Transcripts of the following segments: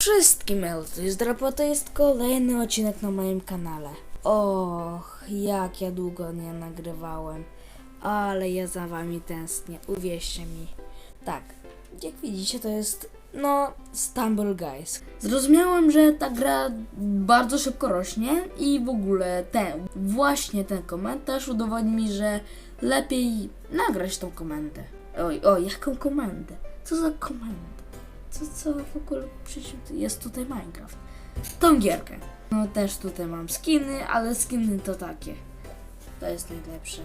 Wszystkim to jest Drapo, to jest kolejny odcinek na moim kanale. Och, jak ja długo nie nagrywałem, ale ja za wami tęsknię, uwierzcie mi. Tak, jak widzicie to jest, no, Stumble Guys. Zrozumiałem, że ta gra bardzo szybko rośnie i w ogóle ten, właśnie ten komentarz udowodni mi, że lepiej nagrać tą komendę. Oj, oj, jaką komendę? Co za komendę? Co, co w ogóle przecież jest tutaj Minecraft. Tą gierkę. No też tutaj mam skiny, ale skiny to takie. To jest najlepsze.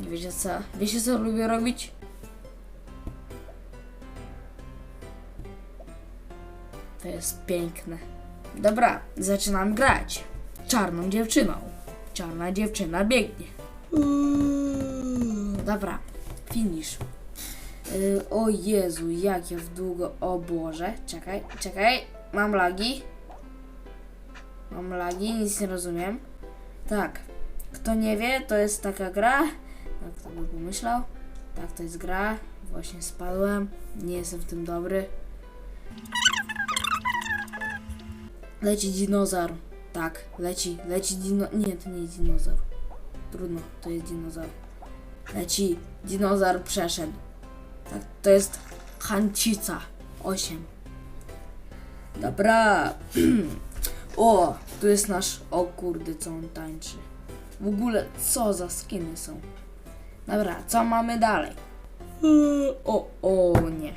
Nie wiecie co? Wiecie co lubię robić? To jest piękne. Dobra, zaczynam grać. Czarną dziewczyną. Czarna dziewczyna biegnie. Dobra, finish. O Jezu, jak ja w długo. O Boże, czekaj, czekaj. Mam lagi. Mam lagi, nic nie rozumiem. Tak, kto nie wie, to jest taka gra. Tak, kto by pomyślał. Tak, to jest gra. Właśnie spadłem. Nie jestem w tym dobry. Leci dinozaur. Tak, leci, leci dino... Nie, to nie jest dinozaur. Trudno, to jest dinozaur. Leci, dinozaur przeszedł. Tak, to jest Hancica 8. Dobra. o, tu jest nasz. O kurde, co on tańczy. W ogóle, co za skiny są. Dobra, co mamy dalej? O, o, nie.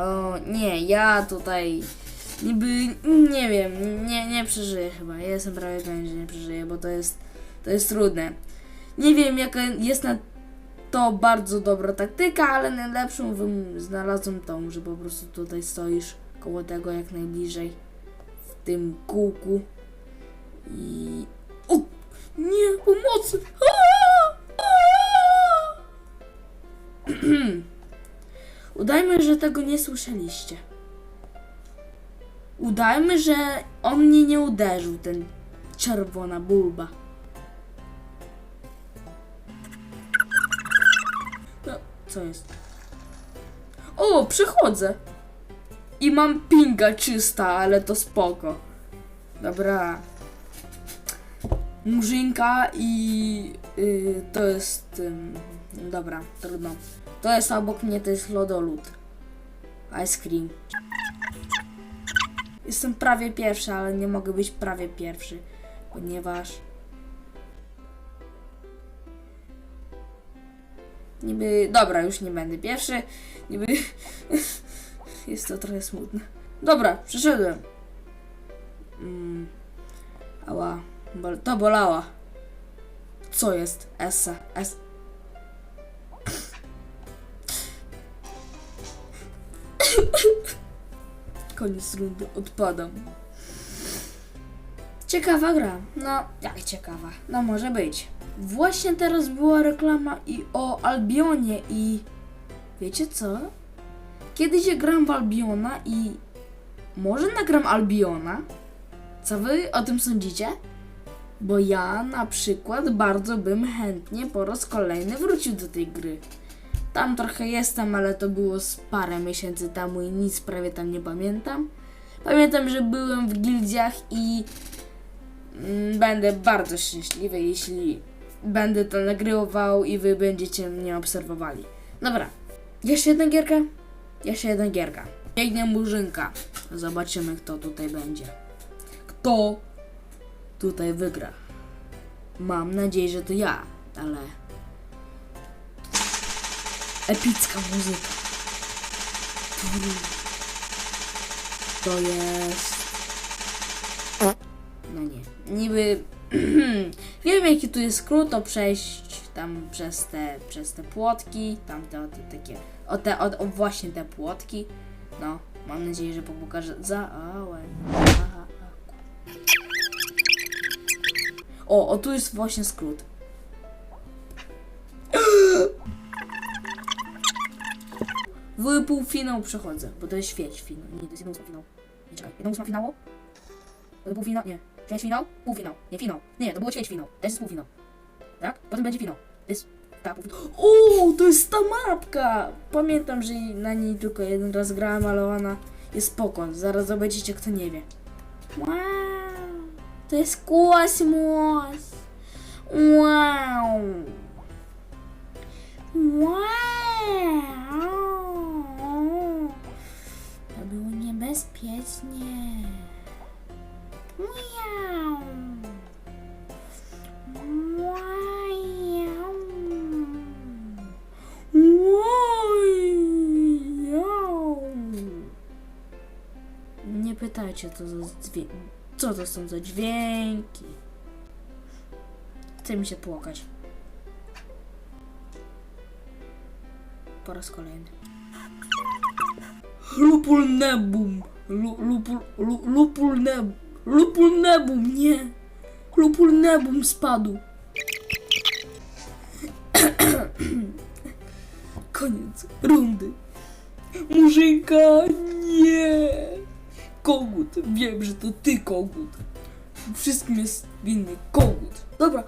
O, nie, ja tutaj niby, nie wiem, nie, nie przeżyję chyba. Ja jestem prawie pewien, że nie przeżyję, bo to jest, to jest trudne. Nie wiem, jaka jest na to bardzo dobra taktyka, ale najlepszą znalazłem tą, że po prostu tutaj stoisz koło tego jak najbliżej w tym kółku i... O! Nie! Pomocy! Udajmy, że tego nie słyszeliście. Udajmy, że on mnie nie uderzył, ten czerwona bulba. Co jest? O, przechodzę. I mam pinga czysta, ale to spoko. Dobra. Murzynka i y, to jest. ym, dobra, trudno. To jest obok mnie, to jest lodolud. Ice cream. Jestem prawie pierwszy, ale nie mogę być prawie pierwszy, ponieważ Niby, dobra, już nie będę pierwszy. Niby, jest to trochę smutne. Dobra, przyszedłem. Mm, ała, to bolała. Co jest? Essa, S. Koniec rundy, odpadam. Ciekawa gra. No, jak ciekawa? No może być. Właśnie teraz była reklama i o Albionie i wiecie co? Kiedyś ja gram w Albiona i może nagram Albiona? Co wy o tym sądzicie? Bo ja na przykład bardzo bym chętnie po raz kolejny wrócił do tej gry. Tam trochę jestem, ale to było z parę miesięcy temu i nic prawie tam nie pamiętam. Pamiętam, że byłem w gildiach i będę bardzo szczęśliwy, jeśli będę to nagrywał i wy będziecie mnie obserwowali. Dobra, jeszcze jedna gierka? Jeszcze jedna gierka. Biegnie murzynka. Zobaczymy, kto tutaj będzie. Kto tutaj wygra? Mam nadzieję, że to ja, ale... Epicka muzyka. To jest... No. Niby... Wiem jaki tu jest skrót, to przejść tam przez te, przez te płotki, tam te, te takie, o te, o, o właśnie te płotki. No, mam nadzieję, że pokażę za... Aku. O, o tu jest właśnie skrót. W półfinał przechodzę, bo to jest ćwierćfinał. Nie, to jest jeden ósma finał. Nie, czekaj, jeden ósma finału? Półfinał? Nie. Ćwierćfinał? Półfinał. Nie, finał. Nie, to było ćwierćfinał. To jest półfinał. Tak? Potem będzie finał. To jest... Tak, półfinał. O, to jest ta mapka! Pamiętam, że na niej tylko jeden raz grałem, ale ona Jest spoko, zaraz zobaczycie kto nie wie. Wow, to jest kosmos. Wow. Wow. To było niebezpiecznie. Wow. Wow. Wow. Nie pytajcie, co, za co to są za dźwięki. Chce mi się płakać. Po raz kolejny. Lupul nebum. Lu, lupul, lu, lupul nebum. Lupul nebum, nie. Lupul nebum spadł. Koniec rundy. Murzynka, nie. Kogut, wiem, że to ty kogut. Wszystkim jest winny kogut. Dobra,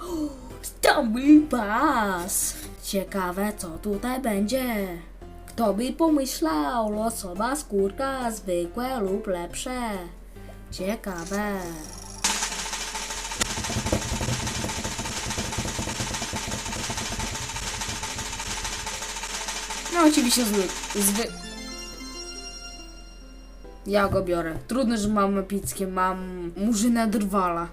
Stumble Pass. Ciekawe, co tutaj będzie. Kto by pomyślał, losowa skórka, zwykłe lub lepsze. Ciekawe. No oczywiście zły, zwy... Ja go biorę. Trudno, że mam epickie. Mam murzynę drwala.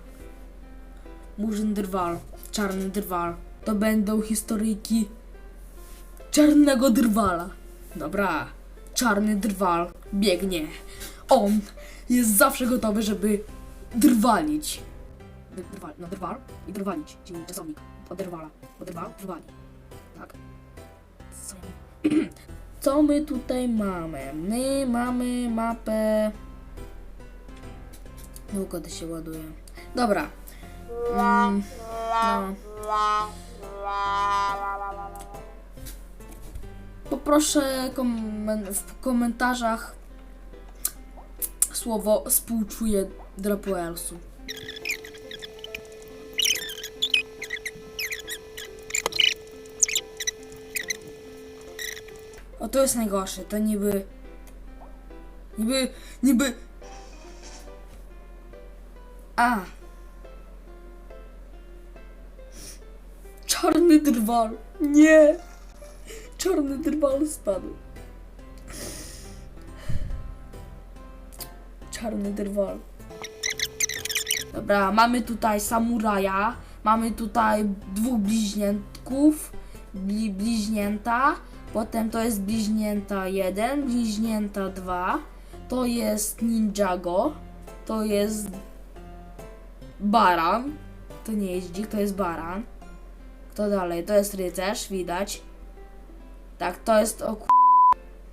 Murzyn drwal. Czarny drwal. To będą historyjki czarnego drwala. Dobra. Czarny drwal biegnie. On jest zawsze gotowy, żeby drwalić. Drwal, no drwal i drwalić, czyli czasownik. Od drwala. Od drwal, drwali. Tak. Co co my tutaj mamy? My mamy mapę. Długo to się ładuje. Dobra. Mm, no. Poproszę w komentarzach słowo współczuję Drapoelsu. O, to jest najgorsze. To niby... Niby... Niby... A. Czarny drwal. Nie. Czarny drwal spadł. Czarny drwal. Dobra, mamy tutaj samuraja. Mamy tutaj dwóch bliźniętków. Bli, bliźnięta. Potem to jest bliźnięta 1, bliźnięta 2. To jest ninjago. To jest baran. To nie jest dzik, to jest baran. Kto dalej? To jest rycerz, widać. Tak, to jest o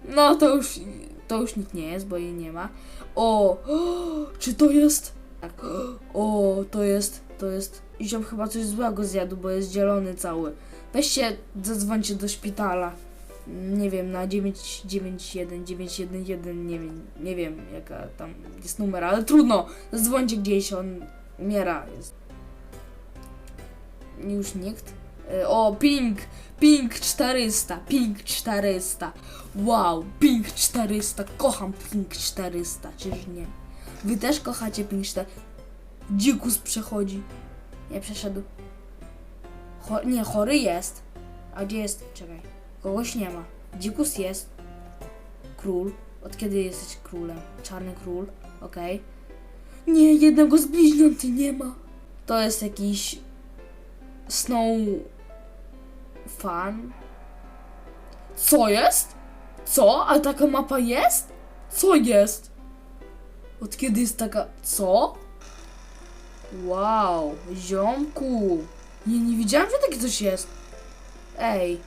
No to już to już nikt nie jest, bo jej nie ma. O, czy to jest? Tak. O, to jest, to jest. Ziom chyba coś złego zjadł, bo jest zielony cały. Weźcie, zadzwońcie do szpitala. Nie wiem, na 991, 911, nie wiem, nie wiem jaka tam jest numer, ale trudno. Zadzwońcie gdzieś, on umiera. Jest. Już nikt. E, O, ping! Ping 400, ping 400. Wow, ping 400. Kocham ping 400, czyż nie? Wy też kochacie ping 400. Dzikus przechodzi. Nie przeszedł. Cho nie, chory jest. A gdzie jest? Czekaj. Kogoś nie ma. Dzikus jest. Król. Od kiedy jesteś królem? Czarny król. Okej. Nie, jednego z bliźniąty nie ma. To jest jakiś Snow fan. Co jest? Co? A taka mapa jest? Co jest? Od kiedy jest taka... Co? Wow, ziomku. Nie, nie widziałam, że takie coś jest. Ej.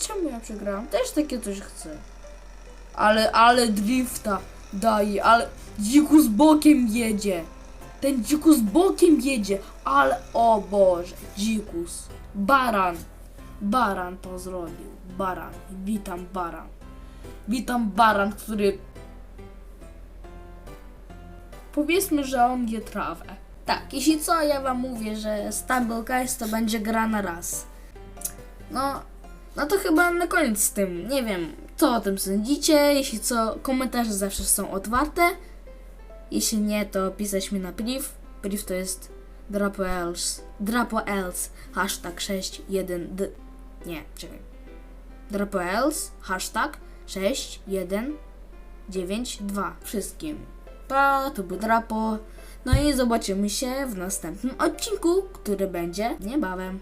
Czemu ja przegrałam? Też takie coś chcę. Ale, ale drifta daje, ale dzikus bokiem jedzie. Ten dzikus bokiem jedzie, ale o Boże, dzikus. Baran. Baran to zrobił. Baran. Witam baran. Witam baran, który Powiedzmy, że on je trawę. Tak, jeśli co, ja wam mówię, że Stumble Guys to będzie gra na raz. No, no to chyba na koniec z tym. Nie wiem, co o tym sądzicie. Jeśli co, komentarze zawsze są otwarte. Jeśli nie, to pisać mi na priv. Priv to jest drapoels, drapoels, hashtag 61d, nie, czekaj. Drapoels, hashtag 6192 wszystkim. Pa, to był Drapo. No i zobaczymy się w następnym odcinku, który będzie niebawem.